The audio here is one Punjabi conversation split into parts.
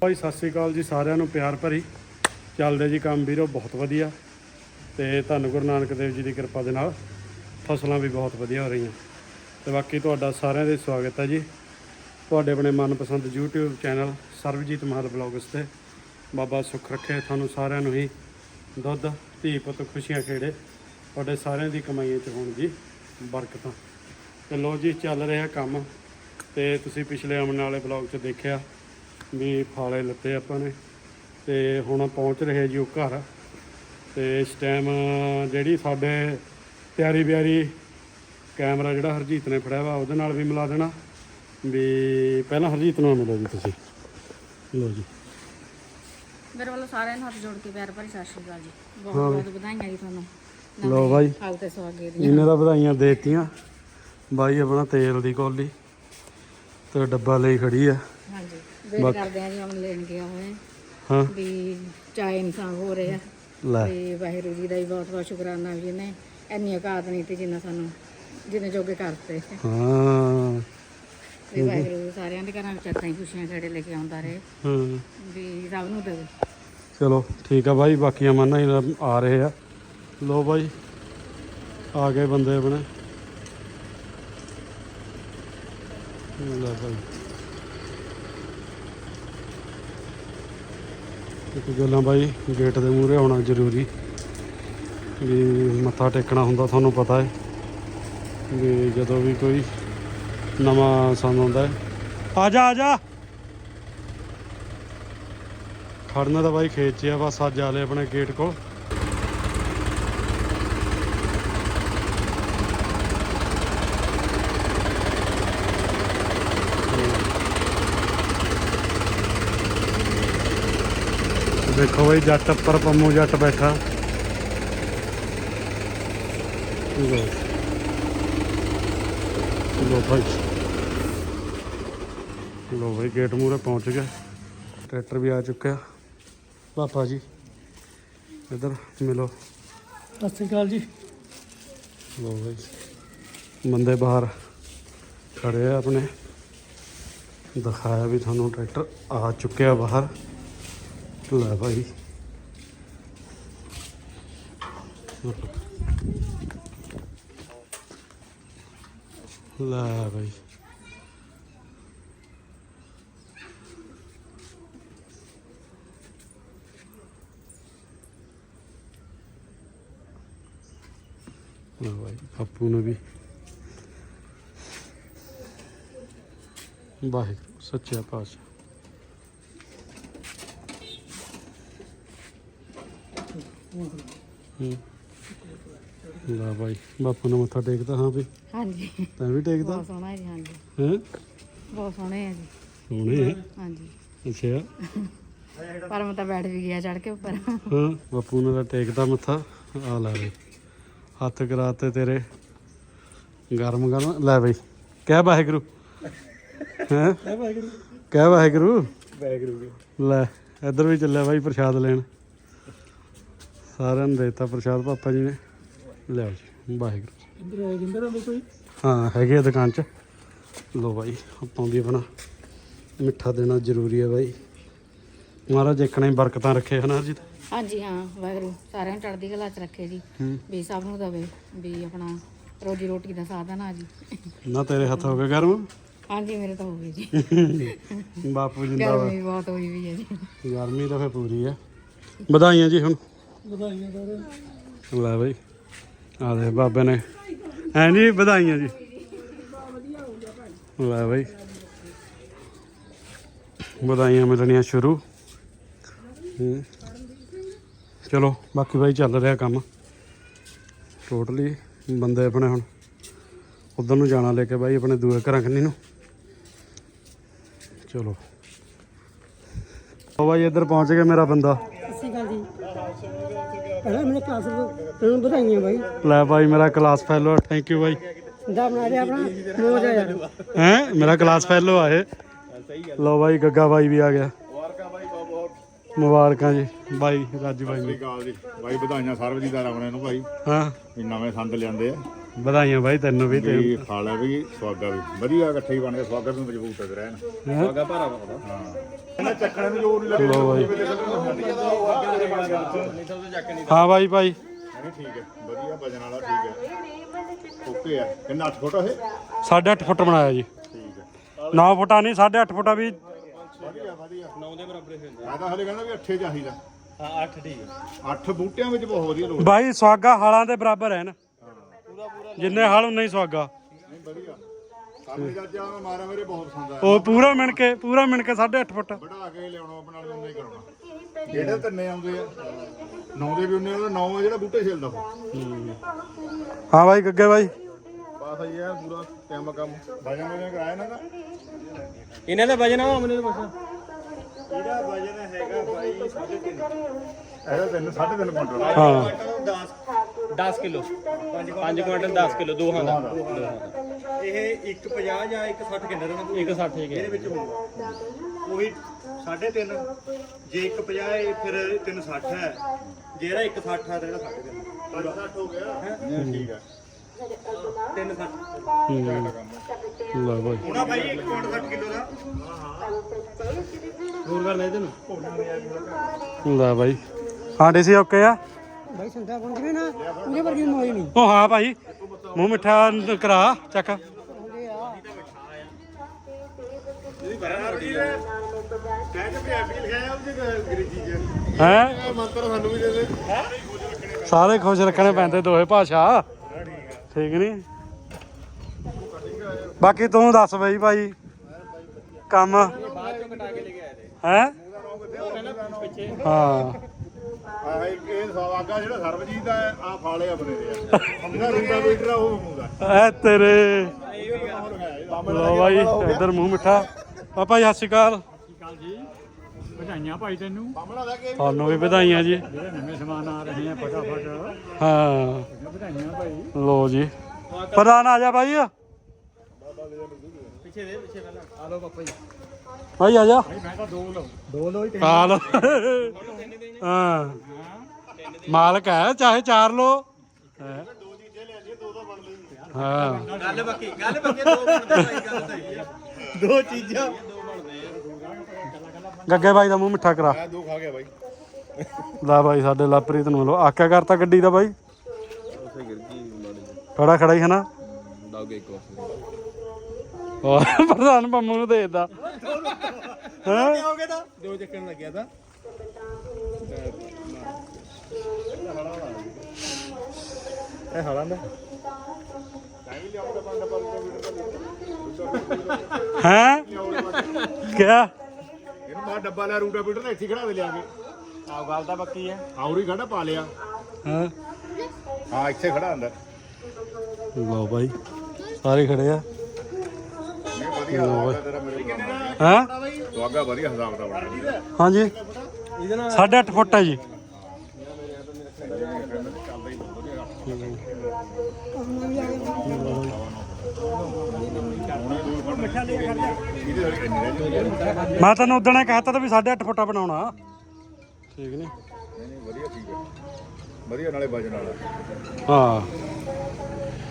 ਭਾਈ, ਸਤਿ ਸ੍ਰੀ ਅਕਾਲ ਜੀ ਸਾਰਿਆਂ ਨੂੰ, ਪਿਆਰ ਭਰੀ। ਚੱਲਦੇ ਜੀ ਕੰਮ ਵੀਰੋ, ਬਹੁਤ ਵਧੀਆ। ਤੇ ਧੰਨ ਗੁਰੂ ਨਾਨਕ ਦੇਵ ਜੀ ਦੀ ਕਿਰਪਾ ਦੇ ਨਾਲ ਫਸਲਾਂ ਵੀ ਬਹੁਤ ਵਧੀਆ ਹੋ ਰਹੀਆਂ। ਤੇ ਬਾਕੀ ਤੁਹਾਡਾ ਸਾਰਿਆਂ ਦੇ ਸਵਾਗਤ ਹੈ ਜੀ। ਤੁਹਾਡੇ ਆਪਣੇ ਮਨਪਸੰਦ YouTube channel Sarabjit Mahal blogs ਤੇ। ਬਾਬਾ ਸੁੱਖ ਰੱਖੇ, ਤੁਹਾਨੂੰ ਸਾਰਿਆਂ ਨੂੰ ਹੀ ਦੁੱਧ, ਧੀ ਪੁੱਤ, ਖੁਸ਼ੀਆਂ ਖੇੜੇ। ਤੁਹਾਡੇ ਸਾਰਿਆਂ ਦੀ ਕਮਾਈਆਂ ਚ ਹੋਣ ਜੀ ਬਰਕਤਾਂ। ਤੇ ਲੋ ਜੀ, ਚੱਲ ਰਿਹਾ ਕੰਮ। ਤੇ ਤੁਸੀਂ ਪਿਛਲੇ ਆਉਣ ਵਾਲੇ ਬਲੌਗ 'ਚ ਦੇਖਿਆ ਵੀ ਫਾਲੇ ਲੱਤੇ ਆਪਾਂ ਨੇ। ਤੇ ਹੁਣ ਪਹੁੰਚ ਰਹੇ ਜੀ ਉਹ ਘਰ। ਤੇ ਇਸ ਟਾਈਮ ਜਿਹੜੀ ਸਾਡੇ ਤਿਆਰੀ ਬਿਆਰੀ ਕੈਮਰਾ ਜਿਹੜਾ ਹਰਜੀਤ ਨੇ ਫੜਿਆ ਵਾ ਉਹਦੇ ਨਾਲ ਵੀ ਮਿਲਾ ਦੇਣਾ। ਵੀ ਪਹਿਲਾਂ ਹਰਜੀਤ ਨੂੰ ਮਿਲੋ ਜੀ ਤੁਸੀਂ। ਲੋ ਜੀ। ਮੇਰੇ ਵੱਲੋਂ ਸਾਰਿਆਂ ਨੂੰ ਹੱਥ ਜੋੜ ਕੇ ਪਿਆਰ ਭਰੀ ਸਤਿ ਸ਼੍ਰੀ ਅਕਾਲ ਜੀ। ਬਹੁਤ। ਬਹੁਤ ਵਧਾਈਆਂ ਜੀ ਤੁਹਾਨੂੰ। ਲਓ ਬਾਈ। ਹਾਲ ਤੇ ਸਵਾਗਤ ਦੀਆਂ। ਇਹਨੇ ਦਾ ਵਧਾਈਆਂ ਦੇਤੀਆਂ। ਬਾਈ ਆਪਣਾ ਤੇਲ ਦੀ ਕੋਲੀ ਤੇ ਡੱਬਾ ਲਈ ਖੜੀ ਆ। ਹਾਂਜੀ। ਵੇਟ ਕਰਦੇ ਆ ਜੀ ਹੁਣ ਲੈਣ ਗਿਆ ਹੋਏ ਹਾਂ। ਵੀ ਚਾਹੇ ਇਨਸਾਨ ਹੋ ਰਹੇ ਆ। ਲੈ। ਤੇ ਵਾਹਿਗੁਰੂ ਜੀ ਦਾ ਵੀ ਬਹੁਤ ਬਹੁਤ ਸ਼ੁਕਰਾਨਾ ਵੀ ਜਿਹਨੇ ਇੰਨੀ ਔਕਾਤ ਨਹੀਂ ਤੇ ਜਿੰਨਾ ਸਾਨੂੰ ਜਿੰਨੇ ਜੋਗੇ ਕਰਤੇ। ਹਾਂ। ਵੀ ਵਾਹਿਗੁਰੂ ਸਾਰਿਆਂ ਦੇ ਘਰਾਂ ਵਿੱਚ ਏਦਾਂ ਹੀ ਖੁਸ਼ੀਆਂ ਖੇੜੇ ਲੈ ਕੇ ਆਉਂਦਾ ਰਹੇ। ਹਾਂ। ਵੀ ਸਭ ਨੂੰ ਦੇਵੇ। ਚਲੋ ਠੀਕ ਆ ਬਾਈ ਬਾਕੀਆਂ ਮਾਨਾ ਹੀ ਆ ਰਹੇ ਆ। ਲੋ ਬਾਈ ਆ ਗਏ ਬੰਦੇ ਆਪਣੇ। ਲੈ ਬਾਈ। ਇੱਕ ਗੱਲਾਂ ਬਾਈ, ਗੇਟ ਦੇ ਮੂਹਰੇ ਹੋਣਾ ਜ਼ਰੂਰੀ। ਵੀ ਮੱਥਾ ਟੇਕਣਾ ਹੁੰਦਾ, ਤੁਹਾਨੂੰ ਪਤਾ ਹੈ। ਵੀ ਜਦੋਂ ਵੀ ਕੋਈ ਨਵਾਂ ਸੰਦ ਆਉਂਦਾ ਹੈ। ਆ ਜਾ ਆ ਜਾ। ਖੜਨਾ ਤਾਂ ਬਾਈ ਖੇਤ 'ਚ ਆ, ਬਸ ਅੱਜ ਆ ਆਲੇ ਆਪਣੇ ਗੇਟ ਕੋਲ। ਦੇਖੋ ਬਈ ਜੱਟ ਉੱਪਰ ਪੰਮੂ ਜੱਟ ਬੈਠਾ। ਲੋ ਭਾਈ। ਲੋ ਭਾਈ ਗੇਟ ਮੂਰੇ ਪਹੁੰਚ ਗਏ ਟਰੈਕਟਰ ਵੀ ਆ ਚੁੱਕਿਆ। ਪਾਪਾ ਜੀ ਇੱਧਰ ਮਿਲੋ। ਸਤਿ ਸ਼੍ਰੀ ਅਕਾਲ ਜੀ। ਲੋ ਭਾਈ ਬੰਦੇ ਬਾਹਰ ਖੜੇ ਆ ਆਪਣੇ। ਦਿਖਾਇਆ ਵੀ ਤੁਹਾਨੂੰ ਟਰੈਕਟਰ ਆ ਚੁੱਕਿਆ ਬਾਹਰ। ਲੈ ਭਾਈ ਲੈ ਭਾਈ ਲੈ ਭਾਈ ਆਪੂ ਨੂੰ ਵੀ ਵਾਹਿਗੁਰੂ ਸੱਚਾ ਪਾਤਸ਼ਾਹ ਹੂੰ। ਲੈ ਭਾਈ ਬਾਪੂ ਨੂੰ ਮੱਥਾ ਟੇਕਦਾ ਹਾਂ ਵੀ। ਹਾਂਜੀ। ਤੈਂ ਵੀ ਟੇਕਦਾ ਬਹੁਤ ਸੋਹਣਾ ਹੈ ਜੀ ਹਾਂਜੀ। ਹੈ? ਬਹੁਤ ਸੋਹਣੇ ਆ ਜੀ। ਸੋਹਣੇ ਹੈ? ਹਾਂਜੀ। ਅੱਛਾ। ਪਰ ਮੈਂ ਤਾਂ ਬੈਠ ਵੀ ਗਿਆ ਚੜ ਕੇ ਉੱਪਰ। ਹਾਂ ਬਾਪੂ ਨੇ ਤਾਂ ਟੇਕਦਾ ਮੱਥਾ। ਆ ਲੈ ਬਈ। ਹੱਥ ਕਰਾਤੇ ਤੇਰੇ। ਗਰਮ ਗਰਮ। ਲੈ ਬਈ। ਕਹਿ ਵਾਹਿਗੁਰੂ। ਹੈ? ਹੈ ਵਾਹਿਗੁਰੂ। ਕਹਿ ਵਾਹਿਗੁਰੂ। ਵਾਹਿਗੁਰੂ ਲੈ ਇੱਧਰ ਵੀ ਚੱਲਿਆ ਬਾਈ ਪ੍ਰਸ਼ਾਦ ਲੈਣ। ਸਾਰਿਆਂ ਨੂੰ ਦੇਤਾ ਪ੍ਰਸ਼ਾਦ ਪਾਪਾ ਜੀ ਨੇ। ਲਿਆਓ ਜੀ ਵਾਹਿਗੁਰੂ। ਇੰਦਰ ਹੈ ਹੈ ਕੋਈ? ਹਾਂ ਹੈਗੇ ਆ ਦੁਕਾਨ 'ਚ। ਲੋ ਬਾਈ ਆਪਾਂ ਵੀ ਆਪਣਾ ਮਿੱਠਾ ਦੇਣਾ ਜ਼ਰੂਰੀ ਹੈ ਬਾਈ। ਮਹਾਰਾਜ ਇੱਕਣਾ ਹੀ ਬਰਕਤਾਂ ਰੱਖੇ ਹਨਾ ਜੀ ਹਾਂਜੀ ਹਾਂ ਵਾਹਿਗੁਰੂ। ਸਾਰਿਆਂ ਨੂੰ ਚੜ੍ਹਦੀ ਕਲਾ ਚ ਰੱਖੇ ਜੀ। ਹੂੰ। ਵੀ ਸਭ ਨੂੰ ਦਵੇ ਵੀ ਆਪਣਾ ਰੋਜੀ ਰੋਟੀ ਦਾ ਸਾਧਨ ਆ ਜੀ। ਨਾ ਤੇਰੇ ਹੱਥ ਹੋ ਗਏ ਗਰਮ? ਹਾਂਜੀ ਮੇਰੇ ਤਾਂ ਹੋ ਗਈ ਜੀ। ਬਾਪੂ ਜਿੰਦਾਬਾਦ ਗਰਮੀ ਬਹੁਤ ਹੋਈ ਵੀ ਹੈ ਜੀ। ਗਰਮੀ ਤਾਂ ਫੇ ਪੂਰੀ ਆ। ਵਧਾਈਆਂ ਜੀ ਹੁਣ। ਵਧਾਈਆਂ ਸਾਰੇ। ਲੈ ਬਈ। ਆ ਦੇ ਬਾਬੇ ਨੇ। ਐਂ ਜੀ ਵਧਾਈਆਂ ਜੀ। ਲੈ ਬਈ। ਵਧਾਈਆਂ ਮਿਲਣੀਆਂ ਸ਼ੁਰੂ। ਚਲੋ, ਬਾਕੀ ਬਾਈ ਚੱਲ ਰਿਹਾ ਕੰਮ। ਟੋਟਲੀ ਬੰਦੇ ਆਪਣੇ ਹੁਣ ਉਧਰ ਨੂੰ ਜਾਣਾ ਲੈ ਕੇ ਬਾਈ, ਆਪਣੇ ਦੂਏ ਘਰਾਂ ਕੰਨੀ ਨੂੰ। ਚਲੋ। ਉਹ ਬਾਈ, ਇੱਧਰ ਪਹੁੰਚ ਗਿਆ ਮੇਰਾ ਬੰਦਾ। ਪਹਿਲਾਂ ਮੇਰੇ ਕਲਾਸ ਨੂੰ ਵਧਾਈਆਂ ਬਾਈ। ਲੈ ਬਾਈ ਮੇਰਾ ਕਲਾਸ ਫੈਲੋ ਥੈਂਕ ਯੂ ਬਾਈ। ਦਾ ਬਣਾ ਰਿਹਾ ਆਪਣਾ ਮੋਜ ਆ ਯਾਰ। ਹੈ? ਮੇਰਾ ਕਲਾਸ ਫੈਲੋ ਆਏ ਲੋ ਬਾਈ ਗੱਗਾ ਬਾਈ ਵੀ ਆ ਗਿਆ। ਮੁਬਾਰਕਾਂ ਜੀ। ਬਾਈ ਰਾਜੂ ਬਾਈ ਨੂੰ। ਅਕਾਲ ਜੀ। ਬਾਈ ਵਧਾਈਆਂ ਸਰਬਜੀਤ ਦਾ ਰਮਣੇ ਨੂੰ ਭਾਈ ਹਾਂ। ਵੀ ਨਵੇਂ ਸੰਦ ਲਿਆਂਦੇ ਆ। ਵਧਾਈਆਂ ਬਾਈ ਤੈਨੂੰ ਵੀ ਤੇ ਵੀ ਖਾਲਾ ਵੀ ਸਵਾਗਾ ਵੀ ਵਧੀਆ ਇਕੱਠੇ ਹੀ ਬਣ ਕੇ ਸਵਾਗਾ ਵੀ ਮਜ਼ਬੂਤ ਤੇ ਰਹਿਣ ਸਵਾਗਾ ਭਾਰਾ ਪਾਉਂਦਾ ਹਾਂ। ਇਹਨਾਂ ਚੱਕਣੇ ਨੂੰ ਜੋਰ ਨਹੀਂ ਲੱਗਦਾ। ਲੋ ਬਾਈ। ਹਾਂ ਬਾਈ ਭਾਈ ਨਹੀਂ ਠੀਕ ਹੈ। ਵਧੀਆ ਵਜਨ ਵਾਲਾ ਠੀਕ ਹੈ। ਓਕੇ ਆ। ਕਿੰਨਾ 8 ਫੁੱਟ ਇਹ? 8.5 ਫੁੱਟ ਬਣਾਇਆ ਜੀ। ਠੀਕ ਹੈ। 9 ਫੁੱਟਾ ਨਹੀਂ 8.5 ਫੁੱਟਾ ਵੀ ਵਧੀਆ ਵਧੀਆ। 9 ਦੇ ਬਰਾਬਰ ਹੁੰਦਾ ਮੈਂ ਤਾਂ ਹਲੇ ਕਹਿੰਦਾ ਵੀ 8 ਚਾਹੀਦਾ। ਹਾਂ 8 ਠੀਕ ਹੈ। 8 ਬੂਟਿਆਂ ਵਿੱਚ ਬਹੁਤ ਵਧੀਆ ਲੋੜ। ਬਾਈ ਸਵਾਗਾ ਹਾਲਾਂ ਦੇ ਬਰਾਬਰ ਹੈ ਨਾ। ਜਿੰਨੇ ਹਾਲ ਉਨਾ ਹੀ ਸਵਾਗਾ ਨਹੀਂ ਵਧੀਆ। ਆਪਣੇ ਚਾਚਾ ਨੂੰ ਮਾਰਾ ਮੇਰੇ ਬਹੁਤ ਪਸੰਦ ਆਇਆ। ਉਹ ਪੂਰਾ ਮਿਣ ਕੇ ਪੂਰਾ ਮਿਣ ਕੇ 8.5 ਫੁੱਟ। ਵੜਾ ਕੇ ਲਿਆਉਣਾ ਆਪਣੇ ਨਾਲ ਉਨਾ ਹੀ ਕਰਾਉਣਾ। ਜਿਹੜੇ ਤਿੰਨੇ ਆਉਂਦੇ ਆ ਨੌ ਦੇ ਵੀ ਉਹਨੇ ਉਹਦਾ ਨੌ ਆ ਜਿਹੜਾ ਬੂਟੇ ਛਿਲਦਾ ਹਾਂ ਬਾਈ ਗੱਗੇ ਬਾਈ। ਪਾਸ ਆਈ ਹੈ ਪੂਰਾ ਟਾਈਮ ਕੰਮ। ਵਜਨ ਵਜਨ ਕਰਾਇਆ ਨਾ ਇਹਨਾਂ ਦਾ ਵਜਨ ਆ ਮੈਨੂੰ ਪੁੱਛ। ਇਹਦਾ ਵਜਨ ਹੈਗਾ ਬਾਈ 3.5 ਇਹਦਾ ਤਿੰਨ 3.5 ਕੁਇੰਟਲ। ਹਾਂ। 10 ਕਿਲੋ। 5 ਕੁਇੰਟਲ 10 ਕਿਲੋ ਦੋਹਾਂ ਦਾ ਇਹ 150 ਜਾਂ 160 ਕਿੰਨਾ ਦਾ 160 ਇਹਦੇ ਵਿੱਚ ਹੋਊਗਾ। ਉਹੀ 3.5 ਜੇ 150 ਹੈ ਫਿਰ 360 ਹੈ। ਜਿਹੜਾ 160 ਹੈ ਤਾਂ ਇਹਦਾ 3.5 60 ਹੋ ਗਿਆ। ਠੀਕ ਹੈ। 360 ਲੈ ਬਾਈ। ਹੋਣਾ ਭਾਈ 1 ਕੁਇੰਟਲ 60 ਕਿਲੋ ਦਾ। ਹੋਰ ਕਰ ਲੈ ਤੈਨੂੰ ਲੈ ਬਾਈ। ਹਾਂ ਡੀਸੀ ਓਕੇ ਆ? ਬਾਈ ਸੰਤਾ ਬਣ ਜਵੇ ਨਾ, ਉਹਦੇ ਵਰਗੀ ਮੋਈ ਨਹੀਂ। ਉਹ ਹਾਂ ਭਾਈ, ਮੂੰਹ ਮਿੱਠਾ ਕਰਾ, ਚੱਕ। ਕਹਿ ਹੈ? ਮੰਤਰ ਸਾਨੂੰ ਵੀ ਦੇ ਦੇ ਸਾਰੇ ਖੁਸ਼ ਰੱਖਣੇ ਪੈਂਦੇ ਦੋਹੇ ਭਾਸ਼ਾ। ਠੀਕ ਨਹੀਂ ਬਾਕੀ ਤੂੰ ਦੱਸ ਬਈ ਭਾਈ, ਕੰਮ। ਹੈ? ਹਾਂ। ਆਹ ਇੱਕ ਇਹ ਸਵਾਗਾ ਜਿਹੜਾ ਸਰਬਜੀਤ ਦਾ ਆ ਫਾਲੇ ਆਪਣੇ ਦੇ ਆ। ਜਿਹੜਾ ਰੂਟਾ ਬੀਟਰ ਆ ਉਹ ਮੂੰਗਾ ਐ ਤੇਰੇ। ਲੋ ਭਾਈ ਇੱਧਰ ਮੂੰਹ ਮਿੱਠਾ। ਪਾਪਾ ਜੀ ਸਤਿ ਸ਼੍ਰੀ ਅਕਾਲ। ਵਧਾਈਆਂ ਭਾਈ ਤੈਨੂੰ। ਸਾਹਮਣਾ ਦਾ ਕੇ ਤੁਹਾਨੂੰ ਵੀ ਵਧਾਈਆਂ ਜੀ। ਜਿਹੜੇ ਨਵੇਂ ਸਮਾਨ ਆ ਰਹੇ ਆ ਫਟਾਫਟ। ਹਾਂ। ਵਧਾਈਆਂ ਭਾਈ ਲੋ ਜੀ। ਪ੍ਰਧਾਨ ਆ ਜਾ ਭਾਈ ਪਿੱਛੇ ਦੇ ਪਿੱਛੇ ਪਹਿਲਾਂ। ਆ ਲਓ ਪਾਪਾ ਜੀ। ਭਾਈ ਆ ਜਾ। ਮੈਂ ਤਾਂ ਦੋ ਲਓ ਦੋ ਲਓ ਹੀ। ਆ ਲੋ ਹਾਂ ਮਾਲਕ ਹੈ ਚਾਹੇ ਚਾਰ ਲੋ ਹੈਂ। ਹਾਂ ਗੱਲ ਬੱਕੀ ਗੱਲ ਬੱਕੀ ਦੋ ਬਣਦੇ ਭਾਈ ਗੱਲ ਸਹੀ ਆ ਦੋ ਚੀਜ਼ਾਂ ਗੱਗੇ ਬਾਈ ਦਾ ਮੂੰਹ ਮਿੱਠਾ ਕਰਾ। ਮੈਂ ਦੋ ਖਾ ਗਿਆ ਬਾਈ ਲੈ ਬਾਈ ਸਾਡੇ ਲਾਪਰੀਤ ਨੂੰ ਲੋ ਆਕਿਆ ਕਰਤਾ ਗੱਡੀ ਦਾ ਬਾਈ। ਖੜਾ ਖੜਾ ਹੀ ਹੈ ਨਾ। ਉਹ ਪ੍ਰਧਾਨ ਪੰਮੂ ਨੂੰ ਦੇ ਦਿੱਤਾ। ਹਾਂ? ਹੋ ਗਿਆ ਤਾਂ? ਦੋ ਚੱਕਣ ਲੱਗਿਆ ਤਾਂ। ਇਹ ਹਾਲਾਂ ਦਾ। ਹੈ? ਕਿਆ? ਇਹਨੂੰ ਬਾਹਰ ਡੱਬਾ ਲਿਆ ਰੂਟਾ ਬੀਟਰ ਦਾ ਇੱਥੇ ਖੜਾ ਦੇ ਲਿਆ ਕੇ ਆਹ ਗੱਲ ਤਾਂ ਬੱਕੀ ਹੈ। ਆਉਰੀ ਖੜਾ ਪਾ ਲਿਆ। ਹਾਂ। ਹਾਂ ਇੱਥੇ ਖੜਾ ਅੰਦਰ ਲੋ ਬਾਈ ਸਾਰੇ ਖੜੇ ਆ। ਨਹੀਂ ਵਧੀਆ ਸਵਾਗਾ ਤੇਰਾ ਮੇਰੇ ਕੋਲ ਹਾਂ? ਸਵਾਗਾ ਵਧੀਆ ਹਿਸਾਬ ਦਾ ਬਣਿਆ ਹਾਂਜੀ। 8.5 ਫੁੱਟ ਹੈ ਜੀ ਇਹਦੇ ਨਾਲ ਜਾਂਦੀ ਹੈ। ਮੈਂ ਤੈਨੂੰ ਉਦਣ ਇਹ ਕਹਿਤਾ ਤਾਂ ਵੀ 8.5 ਫੁੱਟਾ ਬਣਾਉਣਾ। ਠੀਕ ਨਹੀਂ ਨਹੀਂ ਨਹੀਂ ਵਧੀਆ ਠੀਕ ਹੈ ਵਧੀਆ ਨਾਲੇ ਵਜਨ ਵਾਲਾ। ਹਾਂ।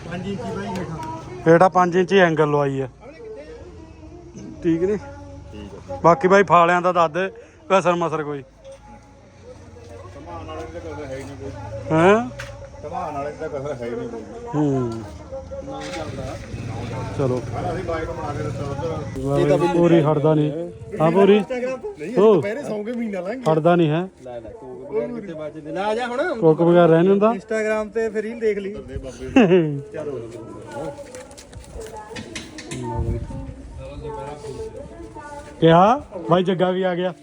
5 ਇੰਚੀ ਭਾਈ ਮਿੱਠਾ ਪੇੜਾ 5 ਇੰਚੀ ਐਂਗਲ ਲਵਾਈ ਹੈ ਠੀਕ ਨਹੀਂ ਬਾਕੀ ਬਾਈ ਫਾਲਿਆਂ ਦਾ ਦੱਸ ਦੇ ਕਸਰ ਮਸਰ ਕੋਈ। ਕਮਾਨ ਵਾਲੇ ਦੀ ਤਾਂ ਕਸਰ ਹੈ? ਹੀ। ਨਹੀਂ ਕੋਈ ਹੈ ਕਮਾਨ ਵਾਲੇ ਦੀ ਤਾਂ ਕਸਰ ਹੈ ਹੀ ਨਹੀਂ। ਕੋਈ ਹੂੰ। ਚਲੋ ਹਾਂ ਅਸੀਂ ਬਾਈਕ ਬਣਾ ਕੇ ਦਿੱਤਾ ਉਧਰ ਪੂਰੀ ਹਟਦਾ ਨਹੀਂ ਹਾਂ ਪੂਰੀ ਉਹ ਪਹਿਰੇ ਸੌਂ ਕੇ ਮਹੀਨਾ ਲੰਘ ਹਟਦਾ ਨਹੀਂ ਹੈ। ਲੈ ਲੈ ਕੋਕ ਵਗੈਰਾ ਕਿੱਥੇ ਬਚਦੇ ਲੈ ਆ ਜਾ ਹੁਣ। ਕੋਕ ਵਗੈਰਾ ਰਹਿ ਨਹੀਂ ਹੁੰਦਾ। ਇੰਸਟਾਗ੍ਰਾਮ ਤੇ ਫਿਰ ਰੀਲ ਦੇਖ ਲਈ। ਕਿਹਾ? ਭਾਈ ਜੱਗਾ ਵੀ ਆ ਗਿਆ।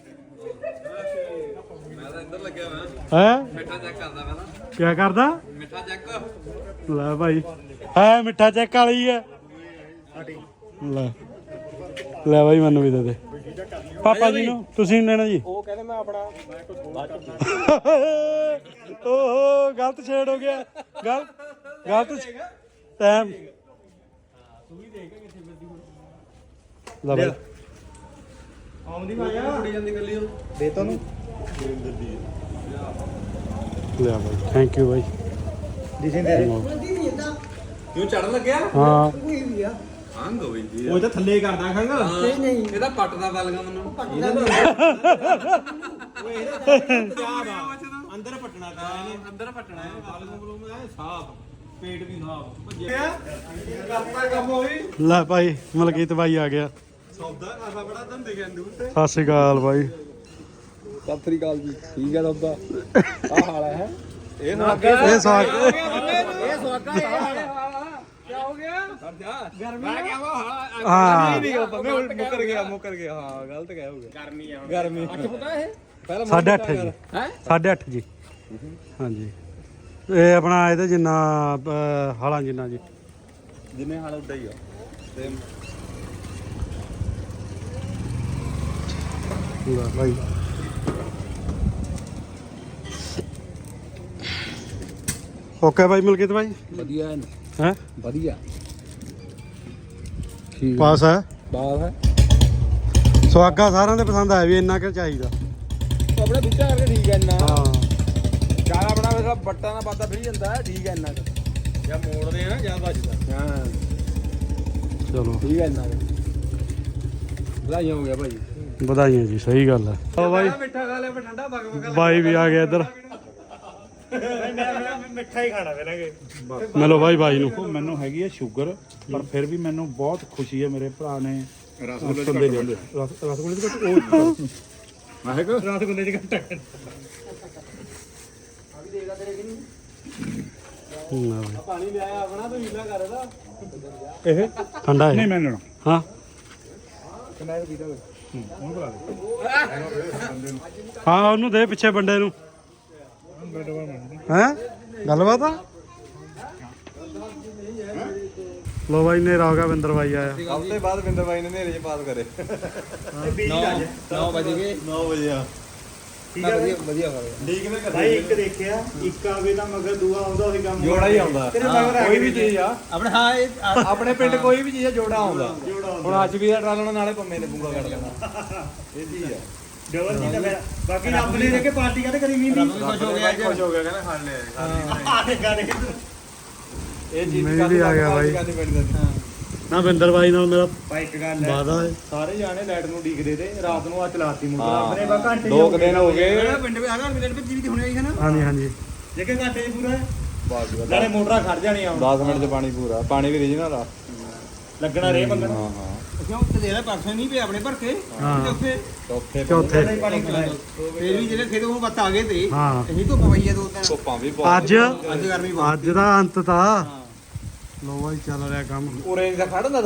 ਹੈ? ਮਿੱਠਾ ਚੈੱਕ ਕਰਦਾ? ਮੈਂ ਕੀ ਕਰਦਾ ਮਿੱਠਾ ਚੈੱਕ ਲੈ ਭਾਈ ਹੈ ਮਿੱਠਾ ਚੈੱਕ ਵਾਲੀ ਹੈ ਲੈ। ਲੈ ਭਾਈ ਮੈਨੂੰ ਵੀ ਦੇ ਦੇ। ਪਾਪਾ ਜੀ ਨੂੰ ਤੁਸੀਂ ਲੈਣਾ ਜੀ। ਉਹ ਕਹਿੰਦੇ ਮੈਂ ਆਪਣਾ ਓਹੋ ਗਲਤ ਛੇੜ ਹੋ ਗਿਆ। ਗਲਤ ਗਲਤ ਟਾਈਮ ਲੈ ਭਾਈ ਆਉਂਦੀ ਮਾਇਆ ਕੁੜੀ ਜਾਂਦੀ ਗੱਲੀ ਦੇ ਤਾ ਨੂੰ ਲੈ ਭਾਈ ਥੈਂਕ ਯੂ ਭਾਈ ਦਿਸੇ ਦੇ ਕਿਉਂ ਚੜਨ ਲੱਗਿਆ? ਹਾਂ। ਖੰਗ ਹੋਈ ਜੀ। ਉਹ ਤਾਂ ਥੱਲੇ ਕਰਦਾ ਖੰਗ। ਨਹੀਂ ਨਹੀਂ। ਇਹਦਾ ਪੱਟ ਦਾ ਬਲਗਾ ਮੈਨੂੰ। ਉਹ ਇਹਦਾ ਪੰਜਾਬ ਆ ਅੰਦਰ ਪੱਟਣਾ ਤਾਂ ਇਹਨੇ। ਅੰਦਰ ਪੱਟਣਾ ਹੈ ਬਲਗਮ ਬਲੂਮ ਹੈ ਸਾਫ਼। ਪੇਟ ਵੀ ਸਾਫ਼। ਭੱਜਿਆ ਕਰਤਾ ਕੰਮ ਹੋਈ ਲੈ ਭਾਈ ਮਲਕੀਤ ਬਾਈ ਆ ਗਿਆ। ਸੌਦਾ ਖਾਸਾ ਬੜਾ ਧੰਦੇ ਕੇ ਅੰਦੂਰ ਤੇ ਸਤਿ ਸ਼੍ਰੀ ਅਕਾਲ ਬਾਈ। ਸਤਿ ਸ੍ਰੀ ਅਕਾਲ ਜੀ ਠੀਕ ਹੈ ਦੋਦਾ ਆ ਹਾਲ ਹੈ ਇਹ ਨਾ ਇਹ ਸਾਗ ਇਹ ਸਵਾਗਾ ਇਹ ਕੀ ਹੋ। ਗਿਆ? ਗਰਮੀ ਮੈਂ ਕਿਹਾ ਵਾ ਹਾਂ ਨਹੀਂ ਹੋ। ਮੈਂ ਮੁੱਕਰ ਗਿਆ ਮੁੱਕਰ ਗਿਆ। ਹਾਂ ਗਲਤ ਕਹਿ ਹੋ ਗਿਆ। ਗਰਮੀ ਆ। ਗਰਮੀ। ਅੱਠ ਪਤਾ ਇਹ? ਪਹਿਲਾਂ ਸਾਢੇ ਅੱਠ ਜੀ। ਹੈ? ਸਾਢੇ ਅੱਠ ਜੀ। ਹਾਂਜੀ। ਇਹ ਆਪਣਾ ਇਹਦੇ ਜਿੰਨਾ ਹਾਲਾਂ ਜਿੰਨਾ ਜੀ। ਜਿੰਨੇ ਹਾਲ ਉਦਾਂ ਹੀ ਆ। ਤੇ ਲੈ ਭਾਈ। ਓਕੇ ਭਾਈ ਮਲਕੀਤ ਭਾਈ? ਵਧੀਆ ਹੈ ਹੈ? ਵਧੀਆ। ਠੀਕ ਪਾਸ ਹੈ? ਬਾਤ ਹੈ। ਸਵਾਗਾ ਸਾਰਿਆਂ ਦੇ ਪਸੰਦ ਆਇਆ ਵੀ ਇੰਨਾ ਕਿ ਚਾਹੀਦਾ? ਆਪਣੇ ਬੁੱਟਾ ਕਰਕੇ ਠੀਕ ਹੈ ਇੰਨਾ। ਹਾਂ। ਜ਼ਿਆਦਾ ਬਣਾ ਵੇ ਸਭ ਬੱਟਾਂ ਦਾ ਪਾਤਾ ਫਿਰ ਜਾਂਦਾ ਹੈ ਠੀਕ ਹੈ ਇੰਨਾ ਕੁ। ਜਾਂ ਮੋੜਦੇ ਆ ਨਾ ਜਾਂ ਵੱਜਦਾ ਹਾਂ। ਚਲੋ। ਠੀਕ ਹੈ ਇੰਨਾ ਕੁ। ਵਧਾਈਆਂ ਹੋ ਗਿਆ ਭਾਈ। ਵਧਾਈਆਂ ਜੀ ਸਹੀ ਗੱਲ ਹੈ ਲਓ ਬਾਈ। ਮਿੱਠਾ ਖਾ ਫਿਰ ਠੰਡਾ ਬਗ ਬਗ ਬਾਈ ਵੀ ਆ ਗਿਆ ਇੱਧਰ। ਮਿੱਠਾ ਹੀ ਖਾਣਾ ਪਹਿਲਾਂਗੇ ਮਿਲੋ ਬਾਈ ਬਾਈ ਨੂੰ। ਦੇਖੋ ਮੈਨੂੰ ਹੈਗੀ ਹੈ ਸ਼ੂਗਰ ਪਰ ਫਿਰ ਵੀ ਮੈਨੂੰ ਬਹੁਤ ਖੁਸ਼ੀ ਹੈ ਮੇਰੇ ਭਰਾ ਨੇ ਰਸਗੁੱਲੇ ਰਸਗੁੱਲੇ ਜਾਂਦੇ ਰਸ- ਰਸਗੁੱਲੇ ਦੀ ਘੱਟ ਉਹ ਮਾਹੇਕ ਰਸਗੁੱਲੇ ਦੀ ਘੰਟਾ ਨਾ ਬਾਈ। ਪਾਣੀ ਲਿਆਇਆ ਆਪਣਾ ਤੂੰ ਹੀਲਾ ਕਰਦਾ। ਇਹ? ਠੰਡਾ ਨਹੀਂ ਹੈ ਮੈਂ ਲੈਣਾ। ਹਾਂ ਕਿੰਨਾ ਪੀਦਾ ਉਹਨੂੰ ਬੁਲਾ ਦੇ ਹਾਂ ਉਹਨੂੰ ਦੇ ਪਿੱਛੇ ਬੰਦੇ ਨੂੰ। ਹੈ? ਗੱਲਬਾਤ ਆ? ਲੋ ਬਾਈ ਨੇਰਾ ਹੋ ਗਿਆ ਬਿੰਦਰ ਬਾਈ ਆਇਆ। ਹਫ਼ਤੇ ਬਾਅਦ ਬਿੰਦਰ ਬਾਈ ਨੇ ਨੇਰੇ ਚ ਪਾਸ ਕਰੇ। 9 ਵਜੇ ਗਏ। 9 ਵਜੇ ਆ। ਠੀਕ ਹੈ ਵਧੀਆ ਵਧੀਆ ਠੀਕ ਨੇ ਭਾਈ ਇੱਕ ਦੇਖਿਆ ਇੱਕ ਆਵੇ ਤਾਂ ਮਗਰ ਦੂਆ ਆਉਂਦਾ ਉਹੀ ਕੰਮ ਜੋੜਾ ਹੀ ਆਉਂਦਾ। ਤੇਰੇ ਮਗਰ ਆ ਕੋਈ ਵੀ ਚੀਜ਼ ਆ। ਆਪਣੇ ਹਾਂ ਇਹ ਆਪਣੇ ਪਿੰਡ ਕੋਈ ਵੀ ਚੀਜ਼ ਆ ਜੋੜਾ ਆਉਂਦਾ। ਹੁਣ ਅੱਜ ਵੀ ਦਾ ਟਰਾਲਣਾ ਨਾਲੇ ਪੰਮੇ ਨੇ ਪੂੰਗਾ ਕੱਢ ਲੈਣਾ। ਇਹ ਚੀਜ਼ ਆ। ਡਬਲ ਨਹੀਂ ਤਾਂ ਫਿਰ। ਬਾਕੀ ਰੱਬ ਨੇ ਦੇ ਕੇ ਪਾਰਟੀ ਕਦੇ ਕਰੀ ਨਹੀਂ ਨਹੀਂ ਖੁਸ਼ ਹੋ ਗਿਆ ਖੁਸ਼ ਹੋ ਗਿਆ ਕਹਿੰਦਾ ਖਾਣ ਲਿਆ ਇਹ ਚੀਜ਼ ਮੇਰੀ ਵੀ ਆ ਗਿਆ ਬਾਈ। ਕਰਨੀ ਪੈਣੀ ਹਾਂ। ਨਾ ਬਿੰਦਰ ਬਾਈ ਨਾਲ ਮੇਰਾ ਭਾਈ ਇੱਕ ਗੱਲ ਹੈ। ਵਾਦਾ ਹੈ। ਸਾਰੇ ਜਾਣੇ ਲਾਈਟ ਨੂੰ ਡੀਕਦੇ ਤੇ ਰਾਤ ਨੂੰ ਆ ਚਲਾਤੀ ਮੋਟਰ ਆਪਣੇ ਬਾ ਘੰਟੇ ਦੋ ਕੁ ਦਿਨ ਹੋ ਗਏ। ਪਿੰਡ ਵਿੱਚ ਆਗਾ ਮਿਲਣ ਵਿੱਚ ਜੀਵੀ ਹੋਣੀ ਹੈ ਨਾ? ਹਾਂਜੀ ਹਾਂਜੀ। ਜੇ ਕਿ ਘੰਟੇ 'ਚ ਪੂਰਾ। ਬਸ ਨਾਲੇ ਮੋਟਰਾਂ ਖੜ ਜਾਣੀਆਂ 10 ਮਿੰਟ ਚ ਪਾਣੀ ਪੂਰਾ। ਪਾਣੀ ਵੀ ਰੀਜਨਲ ਆ। ਲੱਗਣਾ ਰੇ ਮੰਗਣ ਹਾਂ ਹਾਂ। ਕਿਉਂ ਤੇ ਦੇਦਾ ਪਰਸੋਂ ਨਹੀਂ ਪਏ ਆਪਣੇ ਭਰ ਕੇ ਹਾਂ। ਉੱਥੇ ਚੌਥੇ ਚੌਥੇ। ਪਾਣੀ ਖੜਾਏ ਫੇਰ ਵੀ ਜਿਹੜੇ ਖੇਤੋਂ ਉਹ ਬੱਤ ਆ ਗਏ ਤੇ। ਹਾਂ। ਇਹੀ ਧੁੱਪ ਪਈ ਹੈ ਦੋ ਤਿੰਨ। ਧੁੱਪਾਂ ਵੀ ਬਹੁਤ ਅੱਜ ਅੱਜ ਗਰਮੀ ਅੱਜ ਦਾ ਅੰਤ ਤਾਂ ਲੋ ਬਾਈ ਚੱਲ ਰਿਹਾ ਕੰਮ। ਉਰੇ ਦਾ ਖੜਨ ਦਾ